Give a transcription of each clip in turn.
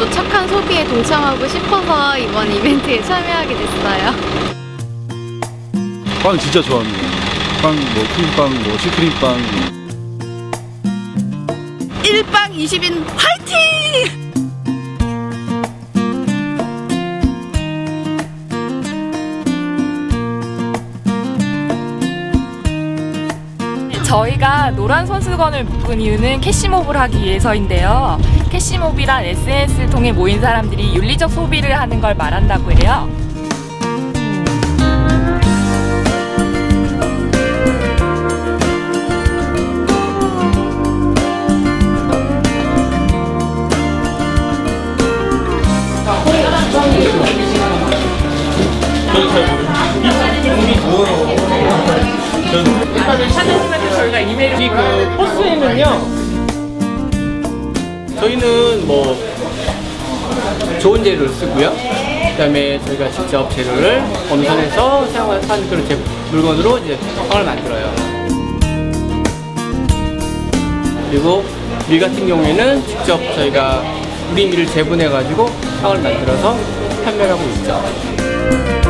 저도 착한 소비에 동참하고 싶어서 이번 이벤트에 참여하게 됐어요. 빵 진짜 좋아합니다. 빵, 뭐 크림빵, 뭐 슈크림빵. 1박 20인 화이팅! 저희가 노란 손수건을 묶은 이유는 캐시몹을 하기 위해서인데요. 캐시몹이란 SNS를 통해 모인 사람들이 윤리적 소비를 하는 걸 말한다고 해요. 저희가 이메일 이그 포스에는요. 저희는 뭐 좋은 재료를 쓰고요. 그다음에 저희가 직접 재료를 검선해서 사용한 그런 제 물건으로 이제 빵을 만들어요. 그리고 밀 같은 경우에는 직접 저희가 우리 밀을 재분해 가지고 빵을 만들어서 판매를 하고 있죠. 그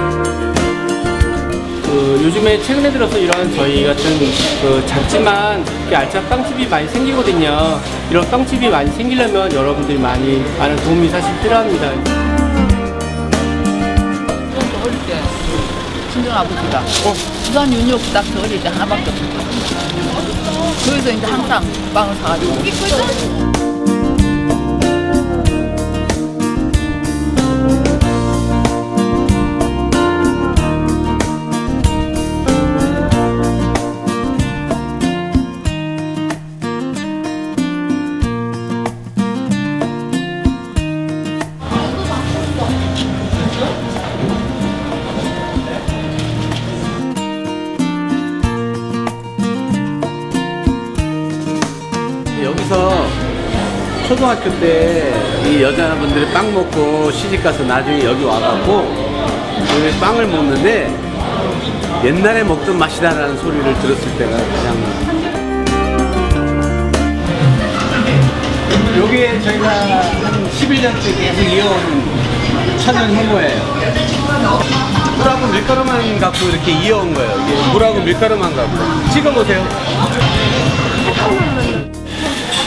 요즘에 최근에 들어서 이런 저희 같은 그 작지만 이렇게 알찬 빵집이 많이 생기거든요. 이런 빵집이 많이 생기려면 여러분들이 많이 많은 도움이 사실 필요합니다. 친정 아버지가 부산 윤육 딱 어릴 때 하나밖에 없었거든요. 그래서 이제 항상 빵을 사가지고 여기서 초등학교 때 이 여자분들이 빵 먹고 시집 가서 나중에 여기 와갖고 여기 빵을 먹는데 옛날에 먹던 맛이다라는 소리를 들었을 때가 가장 여기에 저희가 한 11년째 계속 이어오는 천연 홍보예요. 물하고 밀가루만 갖고 이렇게 이어온 거예요. 물하고 밀가루만 갖고 찍어보세요.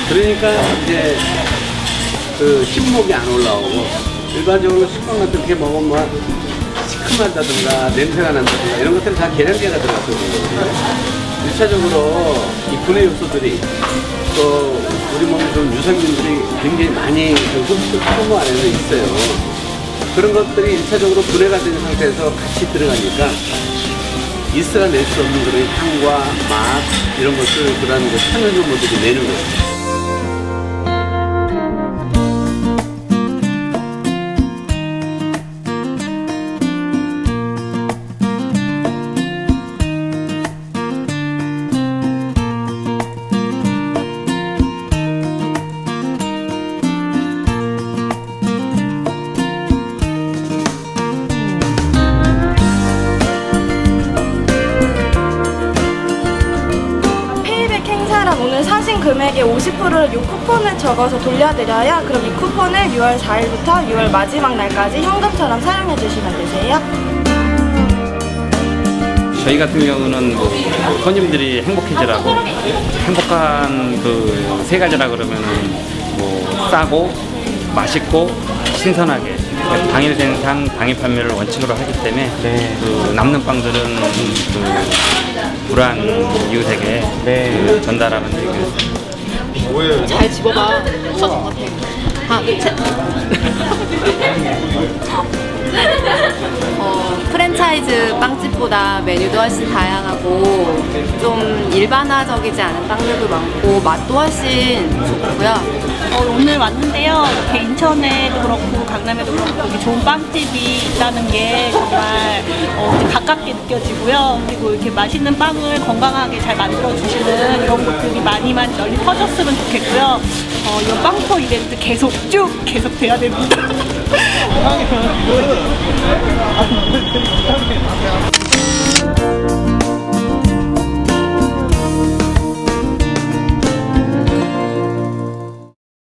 그러니까 이제 그 신목이 안 올라오고 일반적으로 식빵 같은 게 먹으면 시큼하다든가 냄새가 난다든가 이런 것들은 다 계량제가 들어갔거든요. 1차적으로 이 분해 요소들이 또 우리 몸에 좋은 유산균들이 굉장히 많이 그 흡수 소모 안에서 있어요. 그런 것들이 1차적으로 분해가 된 상태에서 같이 들어가니까 있어야 낼 수 없는 그런 향과 맛 이런 것들 그런 그 천연 효모들이 내는 거예요. 금액의 50%를 이 쿠폰을 적어서 돌려드려요. 그럼 이 쿠폰을 6월 4일부터 6월 마지막 날까지 현금처럼 사용해 주시면 되세요. 저희 같은 경우는 뭐 손님들이 행복해지라고 행복한 그 세 가지라 그러면은 뭐 싸고 맛있고 신선하게 당일 생산 당일 판매를 원칙으로 하기 때문에 그 남는 빵들은 그 불안 이웃에게 그 전달하는 그잘 집어봐. 하나, 둘, 셋. 어, 프랜차이즈 빵집보다 메뉴도 훨씬 다양하고 좀 일반화적이지 않은 빵들도 많고 맛도 훨씬 좋고요. 어, 오늘 왔는데요. 이렇게 인천에도 그렇고 강남에도 그렇고 이렇게 좋은 빵집이 있다는 게 정말 어, 가깝게 느껴지고요. 그리고 이렇게 맛있는 빵을 건강하게 잘 만들어 주시는 이런 곳들이 많이 많이 널리 퍼졌으면 좋겠고요. 어, 이 빵터 이벤트 계속 쭉 계속 돼야 됩니다. Danke.